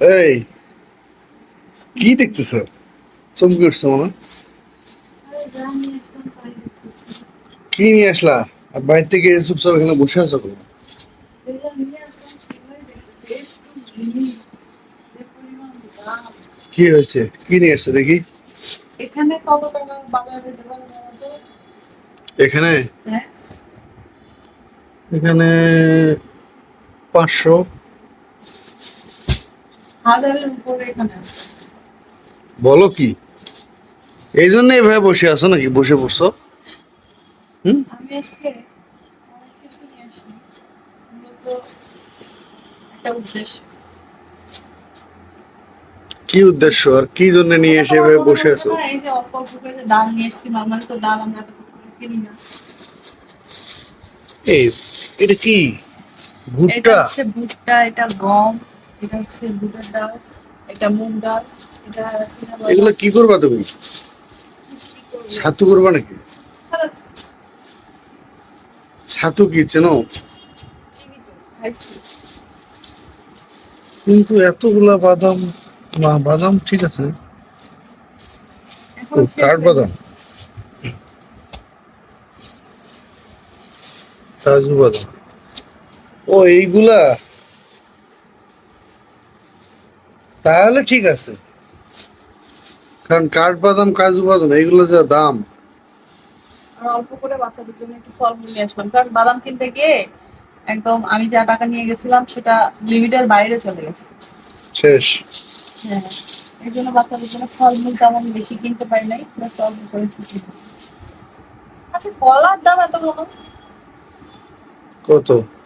এই কি দেখতেছ? চমকে উঠছে মনে? কি নিয়ে আসলা? আর বাইরে থেকে চুপচাপ এখানে বসে আছো কেন? কি হয়েছে? কি নিয়ে আসছে দেখি? এখানে কত টাকা বাজারে? এখানে? হ্যাঁ। এখানে পাঁচশো। হাজারের উপরে এখানে বলো কি? এই জন্য এইভাবে বসে আছো নাকি? বসে পড়ছো? হুম? আমি আজকে অনেক কিছু নিয়ে আসছি। মূলত একটা উদ্দেশ্য। কি উদ্দেশ্য? আর কি জন্য নিয়ে এসে এভাবে বসে আছো? এই যে অল্প অল্প করে যে ডাল নিয়ে এসছি নর্মাল তো ডাল আমরা এত কিনি না। এই এটা কি? এটা ভুট্টা হচ্ছে ভুট্টা এটা গম। এটা হচ্ছে বুটের ডাল এটা মুগ ডাল এটা আছে এগুলো কি করবা তুমি? ছাতু করবা নাকি? ছাতু কি চেনো। কিন্তু এতগুলা বাদাম বা বাদাম ঠিক আছে। কাঠবাদাম। কাজু বাদাম। ও এইগুলা তাহলে ঠিক আছে। কারণ কাঠবাদাম কাজু বাদাম এগুলো যা দাম। অল্প করে বাচ্চাদের জন্য একটু ফলমূল নিয়ে আসলাম। কারণ বাদাম কিনতে গিয়ে একদম আমি যা টাকা নিয়ে গেছিলাম সেটা লিমিটের বাইরে চলে গেছে। শেষ। হ্যাঁ এই জন্য বাচ্চাদের জন্য ফলমূল তেমন বেশি কিনতে পারি নাই অল্প করে আচ্ছা কলার দাম এত কত? আমার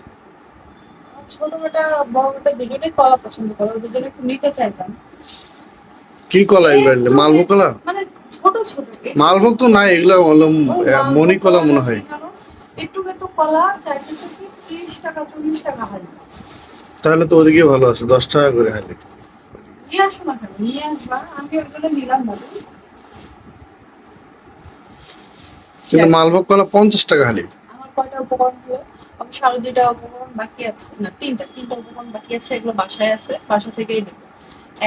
ছোট বেটা বড় বেটা দুজনেই কলা পছন্দ করে ওদের জন্য একটু নিতে চাইতাম। কি কলা এগুলো মালভোগ কলা? মানে ছোট ছোট মালভোগ তো নাই এগুলো হলো মণি কলা মনে হয়। একটু একটু কলা চাইতেছে কি তিরিশ টাকা চল্লিশ টাকা হয় তাহলে তো ওদিকে ভালো আছে দশ টাকা করে হালি। নিয়ে আসো না কেন? নিয়ে আসবা আমি ওগুলো নিলাম বলো কিন্তু মালভোগ কলা পঞ্চাশ টাকা হালি। আমার কয়টা উপকরণ হলো আমার দুইটা উপকরণ বাকি আছে। না তিনটা তিনটা উপকরণ বাকি আছে এগুলো বাসায় আছে বাসা থেকেই দেবো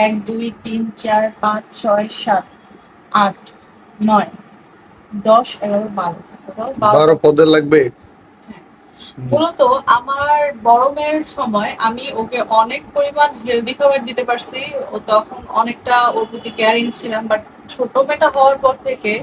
এক দুই তিন চার পাঁচ ছয় সাত আট নয় দশ এগারো বারো। বারো পদের লাগবে? মূলত আমার বড় মেয়ের সময় আমি ওকে অনেক পরিমাণ হেলদি খাবার দিতে পারছি। ও তখন অনেকটা ওর প্রতি কেয়ারিং ছিলাম বাট ছোট মেয়েটা হওয়ার পর থেকে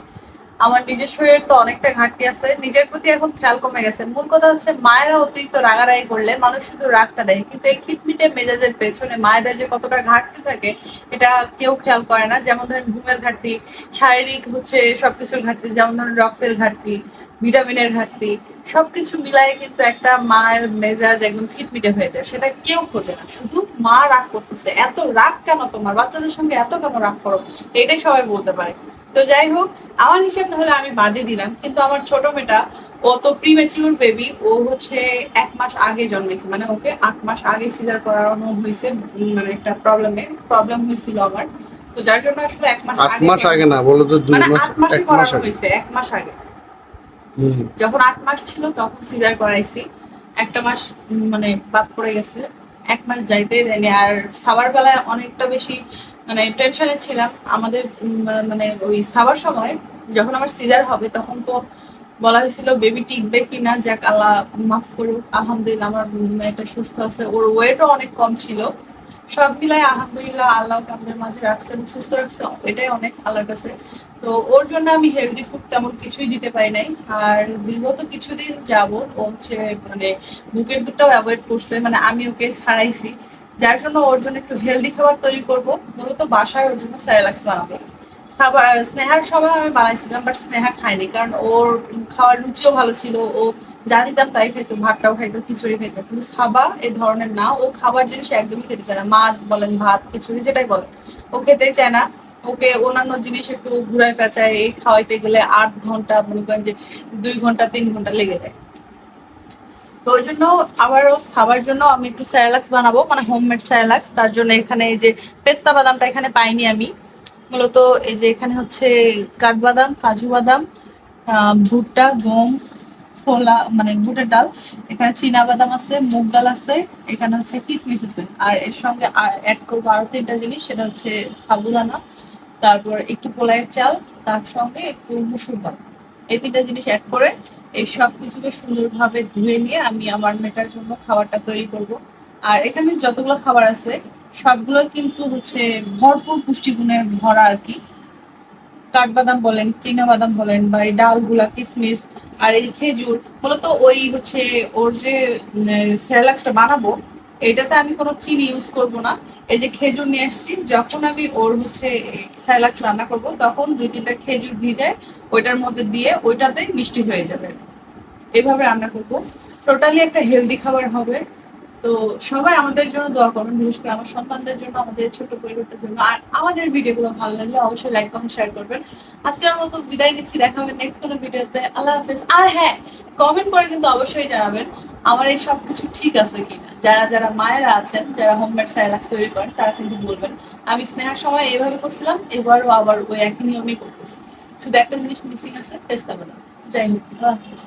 আমার নিজের শরীরের তো অনেকটা ঘাটতি আছে। নিজের প্রতি এখন খেয়াল কমে গেছে। মূল কথা হচ্ছে মায়েরা অতিরিক্ত রাগারাগি করলে মানুষ শুধু রাগটা দেয়। কিন্তু এই খিটমিটে মেজাজের পেছনে মায়েদের যে কতটা ঘাটতি থাকে, এটা কেউ খেয়াল করে না। যেমন ধরেন ঘুমের ঘাটতি, শারীরিক হচ্ছে সবকিছুর ঘাটতি, যেমন ধরেন রক্তের ঘাটতি, ভিটামিনের ঘাটতি, সবকিছু মিলায়ে কিন্তু একটা মায়ের মেজাজ একদম খিটমিটে হয়ে যায়। সেটা কেউ খোঁজে না। শুধু মা রাগ করতেছে। এত রাগ কেন তোমার? বাচ্চাদের সঙ্গে এত কেন রাগ করো? এটাই সবাই বলতে পারে। তো যাই হোক আমার হিসাব তাহলে আমি বাদে দিলাম কিন্তু আমার ছোট মেয়েটা ও তো প্রিমেচিউর বেবি ও হচ্ছে এক মাস আগে জন্মেছে মানে ওকে আট মাস আগে সিজার করানো হয়েছে মানে একটা প্রবলেমে প্রবলেম হয়েছিল আমার। তো যার জন্য আসলে এক মাস আট মাস আগে না বলো তো দুই মানে মাস আট মাসে এক মাস করানো হয়েছে এক মাস আগে। যখন আট মাস ছিল তখন সিজার করাইছি। একটা মাস মানে বাদ পড়ে গেছে। এক মাস যাইতেই দেয়নি আর সাবার বেলায় অনেকটা বেশি মানে টেনশনে ছিলাম। আমাদের মানে ওই সাবার সময় যখন আমার সিজার হবে তখন তো বলা হয়েছিল বেবি টিকবে কিনা? যাক, আল্লাহ মাফ করুক, আলহামদুলিল্লাহ আমার মেয়েটা সুস্থ আছে। ওর ওয়েটও অনেক কম ছিল। সব মিলাই আলহামদুলিল্লাহ আমাদের মাঝে সুস্থ রাখছে, এটাই অনেক আল্লাহর কাছে। তো ওর জন্য আমি হেলদি ফুড তেমন কিছুই দিতে পারি নাই। আর বিগত কিছুদিন যাবত ও হচ্ছে মানে বুকের দুধটাও অ্যাভয়েড করছে। মানে আমি ওকে ছাড়াইছি। যার জন্য ওর জন্য একটু হেলদি খাবার তৈরি করব। মূলত বাসায় ওর জন্য স্যারেলাক্স বানাবো। স্নেহার সময় আমি বানাইছিলাম বাট স্নেহা খায়নি কারণ ওর খাওয়ার রুচিও ভালো ছিল। ও যা দিতাম তাই খাইতো, ভাতটাও খাইতো, খিচুড়ি খাইতো। কিন্তু সাবা এ ধরনের না। ও খাবার জিনিস একদমই খেতে চায় না। মাছ বলেন, ভাত, খিচুড়ি, যেটাই বলেন। ও খেতেই চায় না। ওকে অন্যান্য জিনিস একটু ঘুরায় পেঁচায়, এই খাওয়াইতে গেলে আট ঘণ্টা মনে করেন যে দুই ঘণ্টা, তিন ঘণ্টা লেগে যায়। তো ওই জন্য আবারও খাবার জন্য আমি একটু স্যারালাক্স বানাবো মানে হোমমেড স্যারালাক্স তার জন্য এখানে এই যে পেস্তা বাদামটা এখানে পাইনি আমি। মূলত এই যে এখানে হচ্ছে কাঠবাদাম কাজু বাদাম ভুট্টা, গম, ছোলা মানে বুটের ডাল। এখানে চীনা বাদাম আছে, মুগ ডাল আছে, এখানে হচ্ছে কিসমিস আছে। আর এর সঙ্গে অ্যাড করব আরও তিনটা জিনিস, সেটা হচ্ছে সাবুদানা, তারপর একটু পোলাইয়ের চাল, তার সঙ্গে একটু মুসুর ডাল। এই তিনটা জিনিস অ্যাড করে এই সব কিছুকে সুন্দরভাবে ধুয়ে নিয়ে আমি আমার মেটার জন্য খাবারটা তৈরি করব। আর এখানে যতগুলো খাবার আছে, সবগুলো কিন্তু হচ্ছে ভরপুর পুষ্টিগুণে ভরা আর কি। কাঠবাদাম বলেন চীনা বাদাম বলেন বা এই ডালগুলা, কিসমিস আর এই খেজুর, মূলত ওই হচ্ছে ওর যে সেরালাক্সটা বানাবো এটাতে আমি কোনো চিনি ইউজ করব না। এই যে খেজুর নিয়ে আসছি, যখন আমি ওর হচ্ছে স্যালাক্স রান্না করব, তখন দুই তিনটা খেজুর ভিজে ওইটার মধ্যে দিয়ে ওইটাতেই মিষ্টি হয়ে যাবে। এভাবে রান্না করব। টোটালি একটা হেলদি খাবার হবে। তো সবাই আমাদের জন্য দোয়া করুন বিশেষ করে আমার সন্তানদের জন্য, আমাদের ছোট পরিবারটার জন্য। আর আমাদের ভিডিওগুলো ভালো লাগলে অবশ্যই লাইক কমেন্ট শেয়ার করবেন। মতো বিদায় নিচ্ছি, দেখা হবে নেক্সট কোনো ভিডিওতে। আল্লাহ হাফেজ। আর হ্যাঁ কমেন্ট করে কিন্তু অবশ্যই জানাবেন আমার এই সব কিছু ঠিক আছে কিনা। যারা যারা মায়েরা আছেন, যারা হোমমেড সাইলাক্স তৈরি করেন, তারা কিন্তু বলবেন। আমি স্নেহার সময় এইভাবে করছিলাম, এবারও আবার ওই একই নিয়মেই করতেছি। শুধু একটা জিনিস মিসিং আছে পেস্তা বাদাম যাই হোক, আল্লাহ হাফেজ।